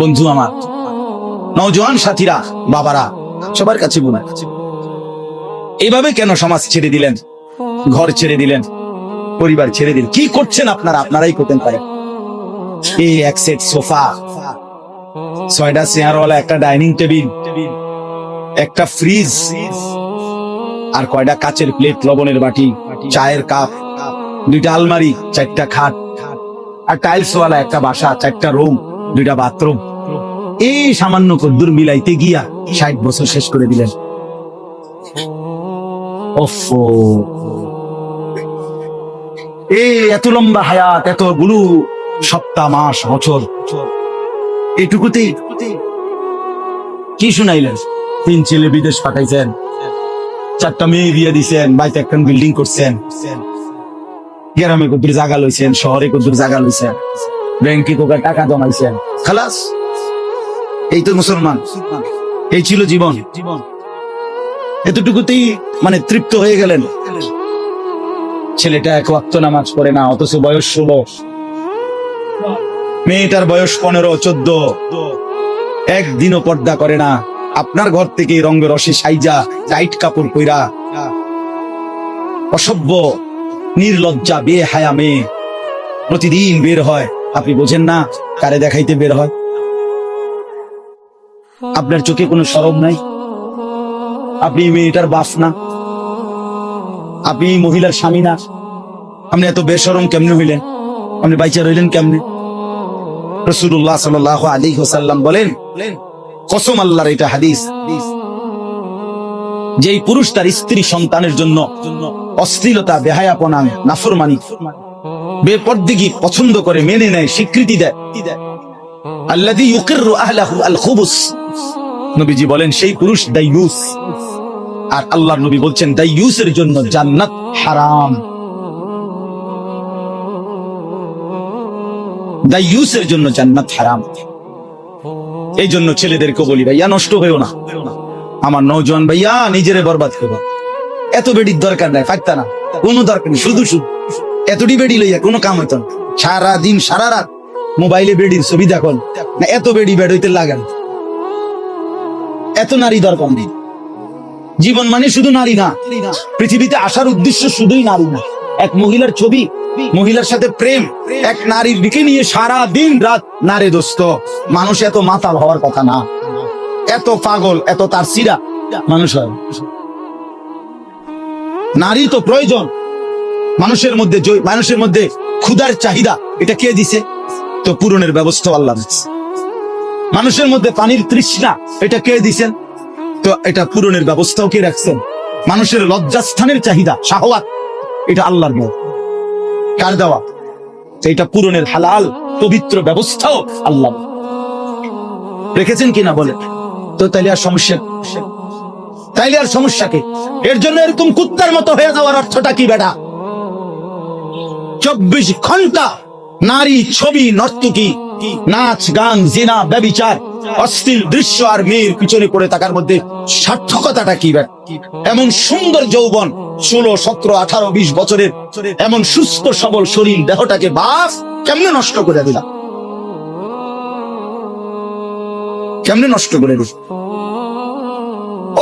বন্ধু আমার, নওজোয়ান সাথীরা, বাবারা, সবার কাছে বোনা এইভাবে কেন সমাজ ছেড়ে দিলেন? ঘর ছেড়ে দিলেন? পরিবার ছেড়ে দিলেন? কি করছেন আপনারা? আপনারাই করতেন পারেন এই এক সেট সোফা, ছয়টা চেয়ারওয়ালা, একটা ডাইনিং টেবিল, একটা ফ্রিজ, আর কয়টা কাচের প্লেট, লবণের বাটি, চায়ের কাপ, দুইটা আলমারি, চারটা খাট, আর টাইলস ওয়ালা একটা বাসা, চারটা রুম। দুইটা বাথরুম। এই সামান্য কদ্দুর মিলাইতে গিয়া ষাট বছর শেষ করে দিলেন। এই এত লম্বা হায়াত, এতগুলো সপ্তাহ, মাস, বছর। এইটুকুতেই কি শুনাইলেন? তিন ছেলে বিদেশ পাঠাইছেন। চারটা মেয়ে বিয়ে দিছেন বাইতে একটা বিল্ডিং করছেন। গ্রামে কদ্দুর জায়গা লইছেন, শহরে কদ্দুর জায়গা লইছেন। ব্যাংকে কোকা টাকা জমাইছেন। খালাস, এই তো মুসলমান। এই ছিল জীবন। জীবন এতটুকুতেই মানে তৃপ্ত হয়ে গেলেন। ছেলেটা এক ওয়াক্ত নামাজ পড়ে না, অথচ বয়স ষোলো। মেয়েটার বয়স পনেরো, চোদ্দ। একদিনও পর্দা করে না। আপনার ঘর থেকে রঙে রসে সাইজা, টাইট কাপড় কইরা অসভ্য, নির্লজ্জা বে হায়া মেয়ে। প্রতিদিন বের হয়। আপনি বোঝেন না কারে দেখাইতে বের হয়। আপনার চোখে কোনো সরব নাই। আপনি মেয়েটার বাপ না। আপনি মহিলার স্বামী না। আপনি এত বেসরম কেমনে হইলেন? আপনি বাইচা রইলেন কেমনে? রসুল্লাহ সাল আলী হোসাল্লাম বলেন, কসম আল্লাহর এটা হাদিস। যেই পুরুষ তার স্ত্রী সন্তানের জন্য অশ্লীলতা, বেহায়াপনা, নাফরমানি বেপরদিগি পছন্দ করে, মেনে নেয়, স্বীকৃতি দেয়। আল্লাযী ইউকিররু আহলাহু আল খুবুস নবীজি বলেন, সেই পুরুষ দাইয়ুস আর আল্লাহর নবী বলছেন দাইয়ুসের জন্য জান্নাত হারাম। দাইয়ুসের জন্য জান্নাত হারাম। এই জন্য ছেলেদেরকে বলি, ভাইয়া, নষ্ট হয়েও না। আমার নৌজওয়ান ভাইয়া, নিজেরে বরবাদ করব এত বেডির দরকার নাই ফাঁকতা না। কোনো দরকার নেই, শুধু শুধু। এতটি বেডি লইয়া কোনো কাম হইতো সারা দিন সারা রাত মোবাইলে বেডির ছবি দেখুন না, এত বেডি বেড হইতে লাগান এত নারী দরকার নেই। জীবন মানে শুধু নারী না। পৃথিবীতে আসার উদ্দেশ্য শুধুই নারী না। এক মহিলার ছবি, মহিলার সাথে প্রেম, এক নারীর দিকে নিয়ে সারা দিন রাত নারে দোস্ত। মানুষ এত মাতাল হওয়ার কথা না। এত পাগল, এত তার সিরা। মানুষ হয়। নারী তো প্রয়োজন। মানুষের মধ্যে মানুষের মধ্যে ক্ষুধার চাহিদা, এটা কে দিছে? তো পূরণের ব্যবস্থা আল্লাহ দিচ্ছে মানুষের মধ্যে পানির তৃষ্ণা, এটা কে দিছেন? তো এটা পূরণের ব্যবস্থাও কে রাখছেন? মানুষের লজ্জাস্থানের চাহিদা, শাহওয়াত, এটা আল্লাহর দেওয়া কার দেওয়া? এটা পূরণের হালাল, পবিত্র ব্যবস্থাও আল্লাহ রেখেছেন কিনা বলে তো তাইলে আর সমস্যা তাইলে আর সমস্যা কি? এর জন্য এরকম কুত্তার মতো হয়ে যাওয়ার অর্থটা কি বেটা? চব্বিশ ঘণ্টা নারী ছবি, নর্তকী, নাচ, গান, জিনা, ব্যবিচার, অশ্লীল দৃশ্য আর মেয়ের পিছনে পড়ে থাকার মধ্যে সার্থকতাটা কি ব্যাট এমন সুন্দর যৌবন, ষোলো, সতেরো, আঠারো, বিশ বছরের এমন সুস্থ, সবল শরীর দেহটাকে বাস কেমনে নষ্ট করে দিলাম? কেমনে নষ্ট করে দিল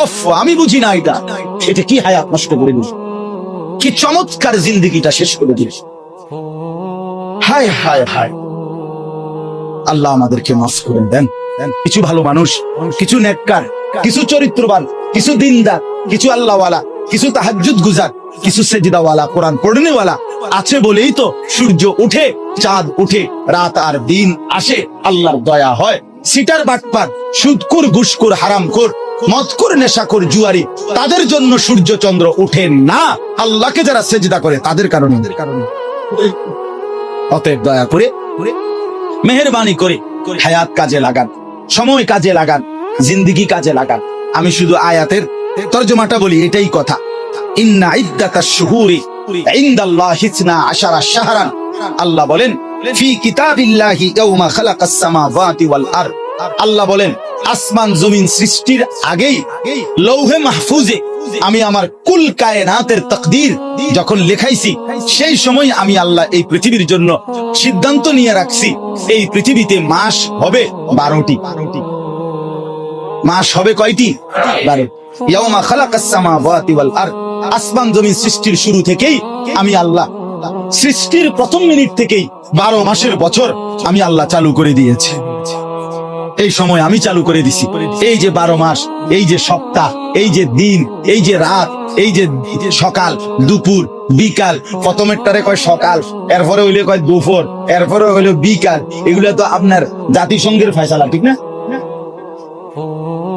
ওফ, আমি বুঝি না এটা। এটা কি হায়াত নষ্ট করে দিল? কি চমৎকার জিন্দিগিটা শেষ করে দিল। হায় হায় হায়। আল্লাহ আমাদেরকে মাফ করে দেন। কিছু ভালো মানুষ, কিছু নেককার, কিছু চরিত্রবান, কিছু দিনদার, কিছু আল্লাহওয়ালা, কিছু তাহাজ্জুদ গুজার, কিছু সেজদাওয়ালা, কোরআন পড়নেওয়ালা আছে বলেই তো সূর্য উঠে, চাঁদ উঠে, রাত আর দিন আসে, আল্লাহর দয়া হয়। সিটার বাটপার, সুদকুর ঘুষকুর হারামখোর, মদকুর, নেশাখোর, জুয়ারি, তাদের জন্য সূর্য চন্দ্র উঠে না। আল্লাহকে যারা সেজদা করে, তাদের কারণে কারণে। অতএব দয়া করে মেহরবানি করে হায়াত কাজে লাগান, সময় কাজে লাগান, জিন্দিগি কাজে লাগান। আমি শুধু আয়াতের তর্জমাটা বলি, এটাই কথা। ইন্না ইদ্দাতাশ শুহুরি, ইনদাল্লাহি ইসনা আশারা শাহরান। আল্লাহ বলেন, ফি কিতাবিল্লাহি ইয়াউমা খালাকাস সামাওয়াতি ওয়াল আরদ। আল্লাহ বলেন, আসমান জমিন সৃষ্টির আগেই লৌহে মাহফুজে আমি আমার কুল কায়নাতের তকদির যখন লেখাইছি, সেই সময় আমি আল্লাহ এই পৃথিবীর জন্য সিদ্ধান্ত নিয়ে রাখছি, এই পৃথিবীতে মাস হবে বারোটি। মাস হবে কয়টি? আসমান জমিন সৃষ্টির শুরু থেকেই আমি আল্লাহ, সৃষ্টির প্রথম মিনিট থেকেই বারো মাসের বছর আমি আল্লাহ চালু করে দিয়েছি। এই সময় আমি চালু করে দিছি। এই যে বারো মাস, এই যে সপ্তাহ, এই যে দিন, এই যে রাত, এই যে সকাল, দুপুর, বিকাল, প্রথমেরটারে কয় সকাল, এরপরে হইলে কয় দুপুর, এরপরে হইল বিকাল। এগুলো তো আপনার জাতিসংঘের ফয়সালা, ঠিক না?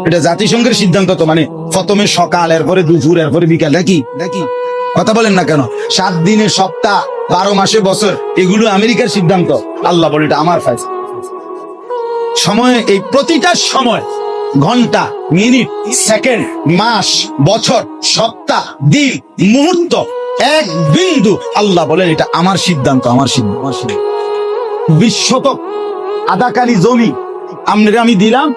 এটা জাতিসংঘের সিদ্ধান্ত তো মানে প্রথমে সকাল, এরপরে দুপুর, এরপরে বিকাল, নাকি? নাকি? কথা বলেন না কেন? সাত দিনে সপ্তাহ, বারো মাসে বছর, এগুলো আমেরিকার সিদ্ধান্ত। আল্লাহ বলে এটা আমার ফাইস সময়, এই প্রতিটা সময়, ঘণ্টা, মিনিট, সেকেন্ড, মাস, বছর, সপ্তাহ, দিন, মুহূর্ত, এক বিন্দু। আল্লাহ বলেন, এটা আমার সিদ্ধান্ত আমার সিদ্ধান্ত বিশ্বত আদাকারী জমি আমি দিলাম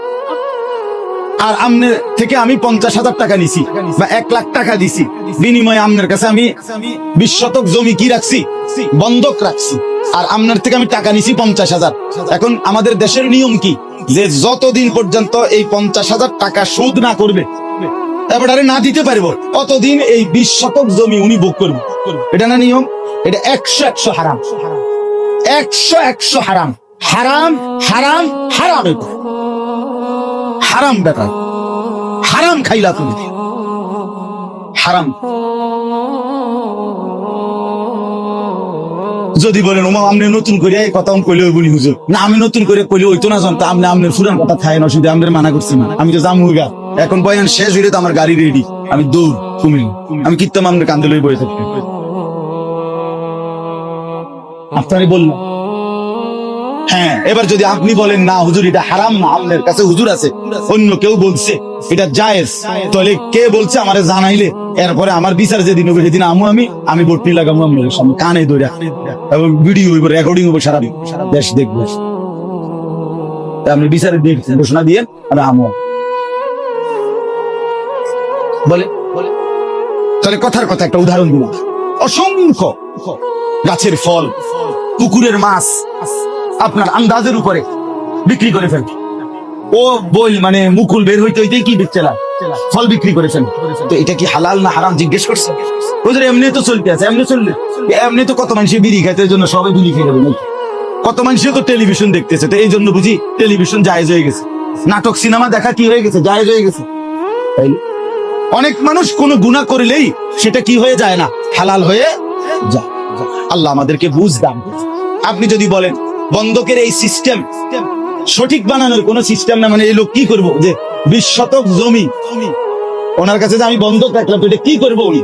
আর আমনের থেকে আমি পঞ্চাশ হাজার টাকা নিছি, বা এক লাখ টাকা দিছি। বিনিময়ে আমনের কাছে আমি বিশ শতক জমি কি রাখছি? বন্ধক রাখছি। আর আমনের থেকে আমি টাকা নিছি পঞ্চাশ হাজার। এখন আমাদের দেশের নিয়ম কি? যে যতদিন পর্যন্ত এই পঞ্চাশ হাজার টাকা সুদ না করবে, এবারে না দিতে পারব অতদিন এই বিশ শতক জমি উনি ভোগ করবে। এটা না নিয়ম? এটা একশো একশো হারাম। একশো একশো হারাম। হারাম হারাম হারাম। হারাম ব্যাপার হারাম খাইলা তুমি। হারাম। যদি বলেন, ওমা আপনি নতুন করে এই কথা কইলে বলি হুজুর? না, আমি নতুন করে কইলে ওই তো না জানতো আপনি আপনার ফুরান কথা খায় না, শুধু আমাদের মানা করছি না আমি তো যাম গা এখন বয়ান শেষ হইলে তো আমার গাড়ি রেডি আমি দৌড় তুমি আমি কিত্তাম আপনার কান্দে লই বয়ে থাকি। আপনারই বললাম। হ্যাঁ এবার যদি আপনি বলেন, না, হুজুর, এটা হারাম না কাছে হুজুর আছে। অন্য কেউ বলছে, এটা জায়েজ। তাহলে কে বলছে, আমারে জানাইলে। এরপরে আমার বিচার যেদিন হবে, সেদিন আমু আমি আমি বটনি লাগাবো আপনার সামনে, কানে ধরে এবং ভিডিও হইব রেকর্ডিং হইব, সারা দেশ দেখব। আপনি বিচারে দিয়ে ঘোষণা দিয়ে আর আমু। বলে তাহলে কথার কথা, একটা উদাহরণ দিলাম। অসংখ্য গাছের ফল পুকুরের মাছ আপনার আন্দাজের উপরে বিক্রি করে ফেল ও বই মানে মুকুল বের হইতে হইতে কি বিচ্ছেলা ফল বিক্রি করে ফেল তো এটা কি হালাল না হারাম জিজ্ঞেস করছে? এমনি তো চলতে আছে, এমনি চললে। এমনি তো কত মানুষ বিড়ি খাইতে জন্য সবাই বিড়ি খেয়ে যাবে কত মানুষ তো টেলিভিশন দেখতেছে, তো এই জন্য বুঝি টেলিভিশন জায়েজ হয়ে গেছে। নাটক সিনেমা দেখা কি হয়ে গেছে? জায়েজ হয়ে গেছে। তাই? অনেক মানুষ কোন গুণা করলেই সেটা কি হয়ে যায় না? হালাল হয়ে যায়। আল্লাহ আমাদেরকে বুঝ দান আপনি যদি বলেন বন্ধকের এই সিস্টেম সঠিক বানানোর কোন সিস্টেম না মানে এই লোক কি করব? যে বিশ শতক জমি। ওনার কাছে যে আমি বন্ধক রাখলাম, তো এটা কি করব উনি?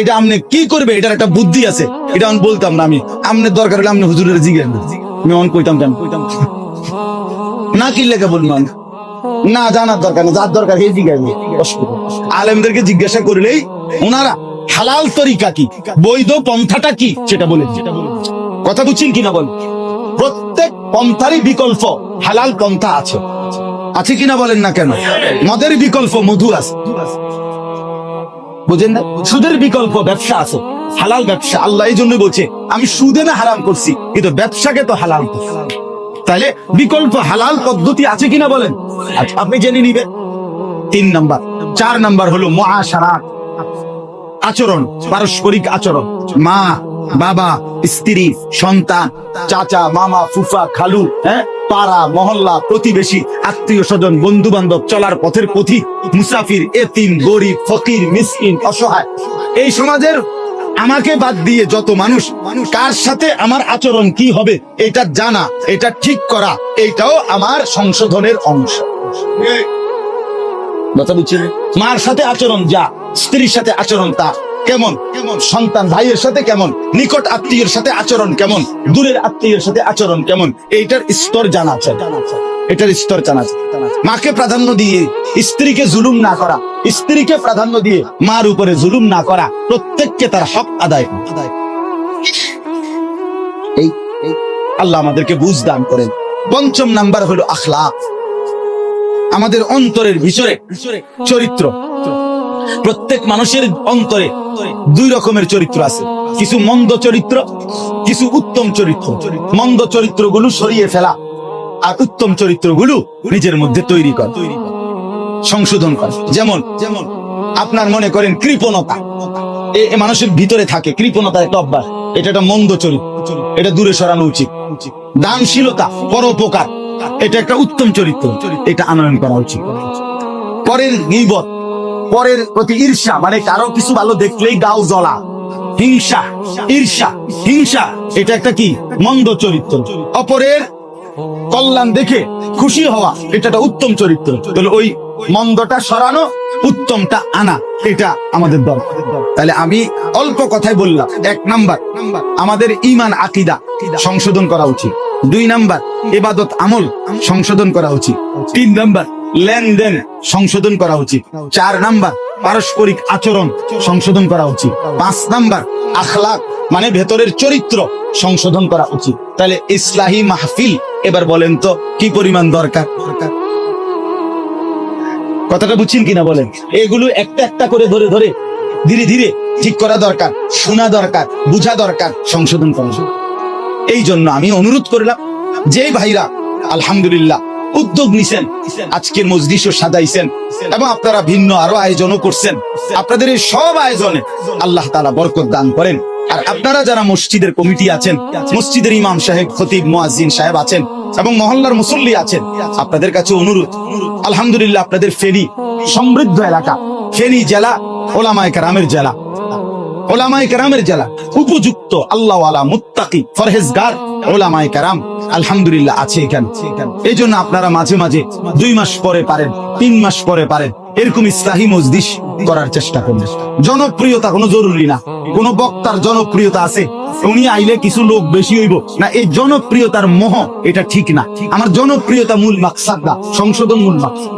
এটা আপনি কি করবে? এটার একটা বুদ্ধি আছে। এটা আমি বলতাম না আমি। আমনের দরকার হলে আপনি হুজুরের আমি অন কইতাম কেন? কইতাম না কি লেগে বলব না জানার দরকার নেই যার দরকার সেই আলেমদেরকে জিজ্ঞাসা করলেই ওনারা হালাল তরিকা কি? বৈধ পন্থাটা কি? সেটা বলে কথা বুঝছেন কিনা বল? পন্থারই বিকল্প হালাল পন্থা আছে। আছে কিনা বলেন না কেন? মদের বিকল্প মধু আছে। বুঝেন না? সুদের বিকল্প ব্যবসা আছে হালাল ব্যবসা। আল্লাহ এই জন্য বলছে আমি সুদে না হারাম করছি কিন্তু ব্যবসাকে তো হালাল তাহলে বিকল্প হালাল পদ্ধতি আছে কিনা বলেন? আচ্ছা, আপনি জেনে নিবেন। তিন নাম্বার। চার নাম্বার হলো মহাসারাত। আচরণ পারস্পরিক আচরণ। মা বাবা স্ত্রী সন্তান চাচা মামা ফুফা খালু হ্যাঁ? পাড়া মহল্লা প্রতিবেশী আত্মীয় স্বজন বন্ধু বান্ধব চলার পথের পথিক মুসাফির এতিম গরিব ফকির মিসকিন অসহায়। এই সমাজের আমাকে বাদ দিয়ে যত মানুষ কার সাথে আমার আচরণ কি হবে এটা জানা এটা ঠিক করা এটাও আমার সংশোধনের অংশ। মার সাথে আচরণ যা স্ত্রীর সাথে আচরণ তা। কেমন? সন্তান ভাইয়ের সাথে কেমন? নিকট আত্মীয়ের সাথে আচরণ কেমন? দূরের আত্মীয়ের সাথে আচরণ কেমন? এইটার স্তর জানা আছে। এটার স্তর জানা আছে। মাকে প্রাধান্য দিয়ে স্ত্রীকে জুলুম না করা, স্ত্রীকে প্রাধান্য দিয়ে মার উপরে জুলুম না করা, প্রত্যেককে তার হক আদায় এই আল্লাহ আমাদেরকে বুঝ দান করেন। পঞ্চম নাম্বার হলো আখলাক আমাদের অন্তরের ভিতরে চরিত্র। প্রত্যেক মানুষের অন্তরে দুই রকমের চরিত্র আছে। কিছু মন্দ চরিত্র, কিছু উত্তম চরিত্র। মন্দ চরিত্রগুলো সরিয়ে ফেলা আর উত্তম চরিত্রগুলো নিজের মধ্যে তৈরি কর, সংশোধন কর। যেমন যেমন আপনার মনে করেন কৃপণতা। এ মানুষের ভিতরে থাকে, কৃপণতার একটা অভ্যাস। এটা একটা মন্দ চরিত্র। এটা দূরে সরানো উচিত। দানশীলতা, পরোপকার, এটা একটা উত্তম চরিত্র। এটা আনয়ন করা উচিত। পরের গিবত। পরের প্রতি ঈর্ষা মানে কারও কিছু ভালো দেখলেই গাও জ্বলা। হিংসা, ঈর্ষা, হিংসা, এটা একটা কি? মন্দ চরিত্র। অপরের কল্যাণ দেখে খুশি হওয়া, এটা একটা উত্তম চরিত্র। তাহলে ওই মন্দটা সরানো, উত্তমটা আনা, এটা আমাদের দরকার। তাহলে আমি অল্প কথাই বললাম। এক নাম্বার, আমাদের ইমান আকিদা সংশোধন করা উচিত। দুই নাম্বার, এবাদত আমল সংশোধন করা উচিত। তিন নাম্বার লেনদেন সংশোধন করা উচিত। চার নাম্বার, পারস্পরিক আচরণ সংশোধন করা উচিত। পাঁচ নাম্বার, আখলাক মানে ভেতরের চরিত্র সংশোধন করা উচিত। তাহলে ইসলাহী মাহফিল, এবার বলেন তো, কি পরিমাণ দরকার? দরকার কথাটা বুঝছেন কিনা বলেন? এগুলো একটা একটা করে ধরে ধরে, ধীরে ধীরে ঠিক করা দরকার, শোনা দরকার, বুঝা দরকার, সংশোধন করা এই জন্য আমি অনুরোধ করলাম যে ভাইরা, আলহামদুলিল্লাহ উদ্যোগ নিছেন। আজকের মজলিসও সাজাইছেন এবং আপনারা ভিন্ন আরও আয়োজনও করছেন। আপনাদের এই সব আয়োজনে আল্লাহ তাআলা বরকত দান করেন। আর আপনারা যারা মসজিদের কমিটি আছেন, মসজিদের ইমাম সাহেব, খতিব, মুয়াজ্জিন সাহেব আছেন এবং মহল্লার মুসল্লি আছেন, আপনাদের কাছে অনুরোধ, আলহামদুলিল্লাহ আপনাদের ফেনী সমৃদ্ধ এলাকা, ফেনী জেলা, ওলামায়ে কেরামের জেলা ওলামাই কেরামের জেলা, উপযুক্ত আল্লাহ আলা মুত্তাকি, ফরহেজগার ওলামাই কেরাম। আলহামদুলিল্লাহ, আছে এখানে। এই জন্য আপনারা মাঝে মাঝে দুই মাস পরে পারেন, তিন মাস পরে পারেন, এরকম ইসলাহী মজদিস করার চেষ্টা করুন। জনপ্রিয়তা কোনো জরুরি না। কোন বক্তার জনপ্রিয়তা আছে, উনি আইলে কিছু লোক বেশি হইব। না, এই জনপ্রিয়তার মোহ এটা ঠিক না। আমার জনপ্রিয়তা মূল মাকসাদ না সংশোধন মূল মাকসাদ।